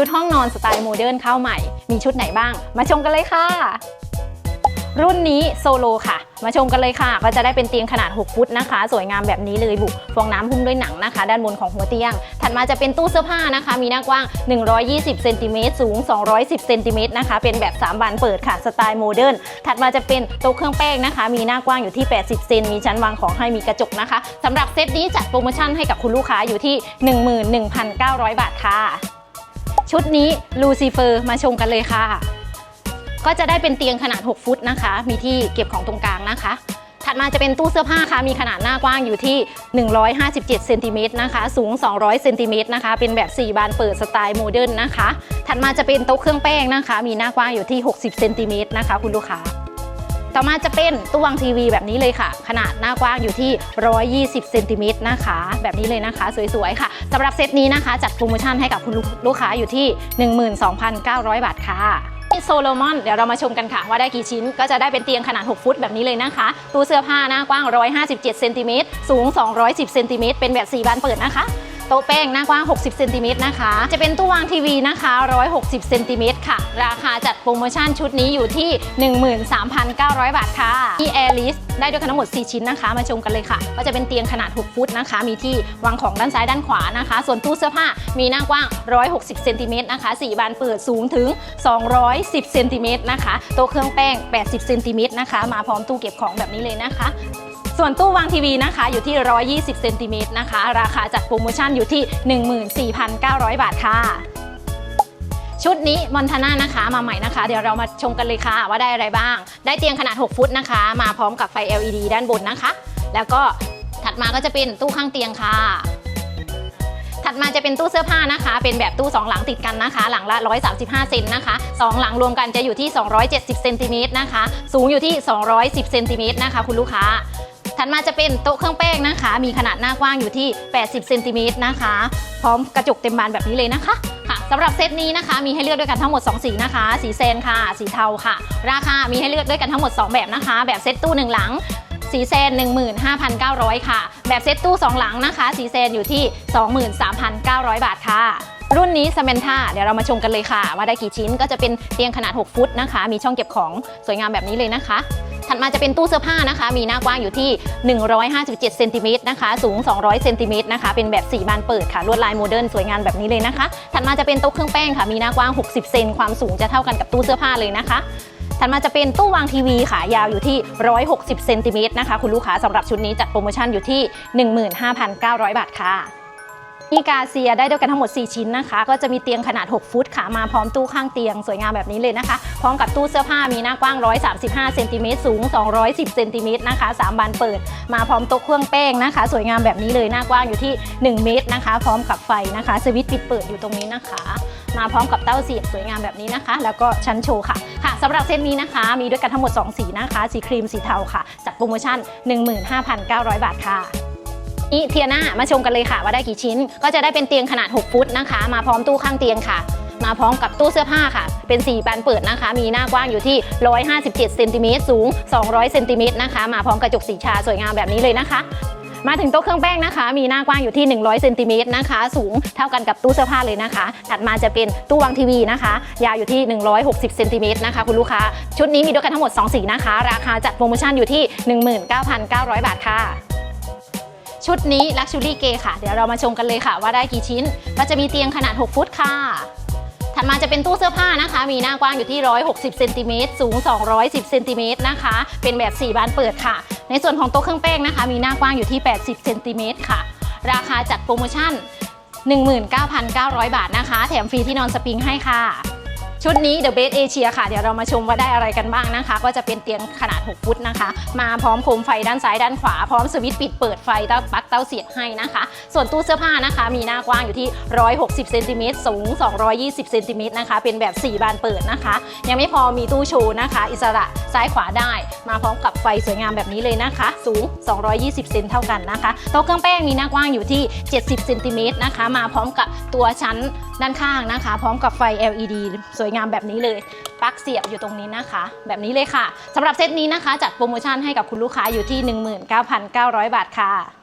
ชุดห้องนอนสไตล์โมเดิร์นเข้าใหม่ มีชุดไหนบ้าง มาชมกันเลยค่ะ รุ่นนี้โซโลค่ะ มาชมกันเลยค่ะ ก็จะได้เป็นเตียงขนาด 6 ฟุตนะคะ สวยงามแบบนี้เลยบุฟองน้ำหุ้มด้วยหนังนะคะ ด้านบนของหัวเตียง ถัดมาจะเป็นตู้เสื้อผ้านะคะ มีหน้ากว้าง 120เซนติเมตรสูง 210เซนติเมตรนะคะ เป็นแบบ 3 บานเปิดค่ะ สไตล์โมเดิร์น ถัดมาจะเป็นโต๊ะเครื่องแป้งนะคะ มีหน้ากว้างอยู่ที่ 80 เซน มีชั้นวางของให้มีกระจกนะคะสำหรับเซตนี้จัดโปรโมชั่นให้กับคุณลูกค้าอยู่ที่ 11,900 บาทค่ะ ชุดนี้ลูซิเฟอร์มาชมกันเลยค่ะ ก็จะได้เป็นเตียงขนาด 6 ฟุตนะคะ มีที่เก็บของตรงกลางนะคะ ถัดมาจะเป็นตู้เสื้อผ้าค่ะ มีขนาดหน้ากว้างอยู่ที่ 157เซนติเมตรนะคะ สูง 200เซนติเมตรนะคะ เป็นแบบ 4 บานเปิดสไตล์โมเดิร์นนะคะ ถัดมาจะเป็นโต๊ะเครื่องแป้งนะคะ มีหน้ากว้างอยู่ที่ 60เซนติเมตรนะคะ คุณลูกค้า ต่อมาจะเป็นตู้วางทีวีแบบนี้เลยค่ะ ขนาดหน้ากว้างอยู่ที่ 120เซนติเมตรนะคะ แบบนี้เลยนะคะ สวยๆค่ะสำหรับเซตนี้นะคะ จัดโปรโมชั่นให้กับคุณลูกค้าอยู่ที่ 12,900 บาทค่ะโซโลมอนเดี๋ยวเรามาชมกันค่ะ ว่าได้กี่ชิ้นก็จะได้เป็นเตียงขนาด 6 ฟุตแบบนี้เลยนะคะ ตู้เสื้อผ้าหน้ากว้าง 157เซนติเมตรสูง 210เซนติเมตรเป็นแบบ 4 บานเปิดนะคะ โต๊ะแป้งหน้ากว้าง 60 เซนติเมตรนะคะ จะเป็นตู้วางทีวีนะคะ 160 เซนติเมตรค่ะ ราคาจัดโปรโมชั่นชุดนี้อยู่ที่ 13,900 บาทค่ะมีแอร์ลิสได้ด้วยกันทั้งหมด 4 ชิ้นนะคะ มาชมกันเลยค่ะ ก็จะเป็นเตียงขนาด 6 ฟุตนะคะ มีที่วางของด้านซ้ายด้านขวานะคะ ส่วนตู้เสื้อผ้ามีหน้ากว้าง 160 เซนติเมตรนะคะ4บานเปิดสูงถึง 210 เซนติเมตรนะคะ โต๊ะเครื่องแป้ง 80 เซนติเมตรนะคะ มาพร้อมตู้เก็บของแบบนี้เลยนะคะ ส่วนตู้วางทีวีนะคะอยู่ที่ 120เซนติเมตรนะคะ ราคาจัดโปรโมชั่นอยู่ที่ 14,900 บาทค่ะ ชุดนี้มอนทาน่านะคะ มาใหม่นะคะ เดี๋ยวเรามาชมกันเลยค่ะว่าได้อะไรบ้าง ได้เตียงขนาด 6 ฟุตนะคะ มาพร้อมกับไฟ LED ด้านบนนะคะ แล้วก็ถัดมาก็จะเป็นตู้ข้างเตียงค่ะถัดมาจะเป็นตู้เสื้อผ้านะคะ เป็นแบบตู้ 2 หลังติดกันนะคะ หลังละ 135 เซนนะคะ 2 หลังรวมกันจะอยู่ที่ 270 เซนติเมตรนะคะ สูงอยู่ที่ 210 เซนติเมตรนะคะ คุณลูกค้า ถัดมาจะเป็นโต๊ะเครื่องแป้งนะคะ มีขนาดหน้ากว้างอยู่ที่ 80เซนติเมตรนะคะ พร้อมกระจกเต็มบานแบบนี้เลยนะคะค่ะสำหรับเซตนี้นะคะ มีให้เลือกด้วยกันทั้งหมด 2 สีนะคะ สีเซนค่ะ สีเทาค่ะ ราคา มีให้เลือกด้วยกันทั้งหมด 2 แบบนะคะ แบบเซตตู้ 1 หลังสีเซน15,900 ค่ะ แบบเซตตู้ 2 หลังนะคะ สีเซนอยู่ที่ 23,900 บาทค่ะ รุ่นนี้สเมนท่าเดี๋ยวเรามาชมกันเลยค่ะ ว่าได้กี่ชิ้นก็จะเป็นเตียงขนาด 6 ฟุตนะคะ มีช่องเก็บของสวยงามแบบนี้เลยนะคะ ถัดมาจะเป็นตู้เสื้อผ้านะคะ มีหน้ากว้างอยู่ที่ 157เซนติเมตรนะคะ สูง 200เซนติเมตรนะคะ เป็นแบบ4บานเปิดค่ะ ลวดลายโมเดิร์นสวยงามแบบนี้เลยนะคะ ถัดมาจะเป็นโต๊ะเครื่องแป้งค่ะ มีหน้ากว้าง 60 เซน ความสูงจะเท่ากันกับตู้เสื้อผ้าเลยนะคะถัดมาจะเป็นตู้วางทีวีค่ะ ยาวอยู่ที่ 160 เซนติเมตรนะคะ คุณลูกค้าสำหรับชุดนี้จัดโปรโมชั่นอยู่ที่ 15,900 บาทค่ะ มีกาเซียได้ด้วยกันทั้งหมด 4 ชิ้นนะคะ ก็จะมีเตียงขนาด 6 ฟุตค่ะ มาพร้อมตู้ข้างเตียงสวยงามแบบนี้เลยนะคะ พร้อมกับตู้เสื้อผ้ามีหน้ากว้าง 135เซนติเมตรสูง 210เซนติเมตรนะคะ 3 บานเปิด มาพร้อมโต๊ะเครื่องแป้งนะคะ สวยงามแบบนี้เลย หน้ากว้างอยู่ที่ 1 เมตรนะคะ พร้อมกับไฟนะคะ สวิตช์ปิดเปิดอยู่ตรงนี้นะคะ มาพร้อมกับเต้าเสียบสวยงามแบบนี้นะคะ แล้วก็ชั้นโชว์ค่ะ ค่ะสำหรับเซตนี้นะคะ มีด้วยกันทั้งหมด 2 สีนะคะ สีครีม สีเทาค่ะจัดโปรโมชั่น 15,900 บาทค่ะ นี่เทียนามาชมกันเลยค่ะ ว่าได้กี่ชิ้น ก็จะได้เป็นเตียงขนาด 6 ฟุตนะคะ มาพร้อมตู้ข้างเตียงค่ะ มาพร้อมกับตู้เสื้อผ้าค่ะ เป็น 4 บานเปิดนะคะ มีหน้ากว้างอยู่ที่ 157เซนติเมตรสูง 200เซนติเมตรนะคะ มาพร้อมกระจกสีชาสวยงามแบบนี้เลยนะคะมาถึงโต๊ะเครื่องแป้งนะคะ มีหน้ากว้างอยู่ที่ 100เซนติเมตรนะคะ สูงเท่ากันกับตู้เสื้อผ้าเลยนะคะ ถัดมาจะเป็นตู้วางทีวีนะคะ ยาวอยู่ที่ 160เซนติเมตรนะคะคุณลูกค้า ชุดนี้มีด้วยกันทั้งหมด 2 สีนะคะ ราคาจัดโปรโมชั่นอยู่ที่ 19,900 บาทค่ะ ชุดนี้ Luxury Gay ค่ะ เดี๋ยวเรามาชมกันเลยค่ะ ว่าได้กี่ชิ้น ก็จะมีเตียงขนาด 6 ฟุตค่ะ ถัดมาจะเป็นตู้เสื้อผ้านะคะ มีหน้ากว้างอยู่ที่ 160เซนติเมตรสูง 210เซนติเมตรนะคะ เป็นแบบ 4 บานเปิดค่ะ ในส่วนของโต๊ะเครื่องแป้งนะคะ มีหน้ากว้างอยู่ที่ 80เซนติเมตรค่ะ ราคาจัดโปรโมชั่น 19,900 บาทนะคะ แถมฟรีที่นอนสปริงให้ค่ะ ชุดนี้ The Best Asia ค่ะ เดี๋ยวเรามาชมว่าได้อะไรกันบ้างนะคะ ก็จะเป็นเตียงขนาด 6 ฟุตนะคะ มาพร้อมโคมไฟด้านซ้ายด้านขวา พร้อมสวิตช์ปิดเปิดไฟเต้าปลั๊กเต้าเสียบให้นะคะ ส่วนตู้เสื้อผ้านะคะ มีหน้ากว้างอยู่ที่ 160 เซนติเมตร สูง 220 เซนติเมตรนะคะ เป็นแบบ 4 บานเปิดนะคะ ยังไม่พอมีตู้โชว์นะคะ อิสระซ้ายขวาได้ มาพร้อมกับไฟสวยงามแบบนี้เลยนะคะ สูง 220 เซนเท่ากันนะคะ โต๊ะเครื่องแป้งมีหน้ากว้างอยู่ที่ 70 เซนติเมตรนะคะ มาพร้อมกับตัวชั้น ด้านข้างนะคะ พร้อมกับไฟ LED สวยงามแบบนี้เลยปลั๊กเสียบอยู่ตรงนี้นะคะ แบบนี้เลยค่ะสำหรับเซตนี้นะคะ จัดโปรโมชั่นให้กับคุณลูกค้าอยู่ที่ 19,900 บาทค่ะ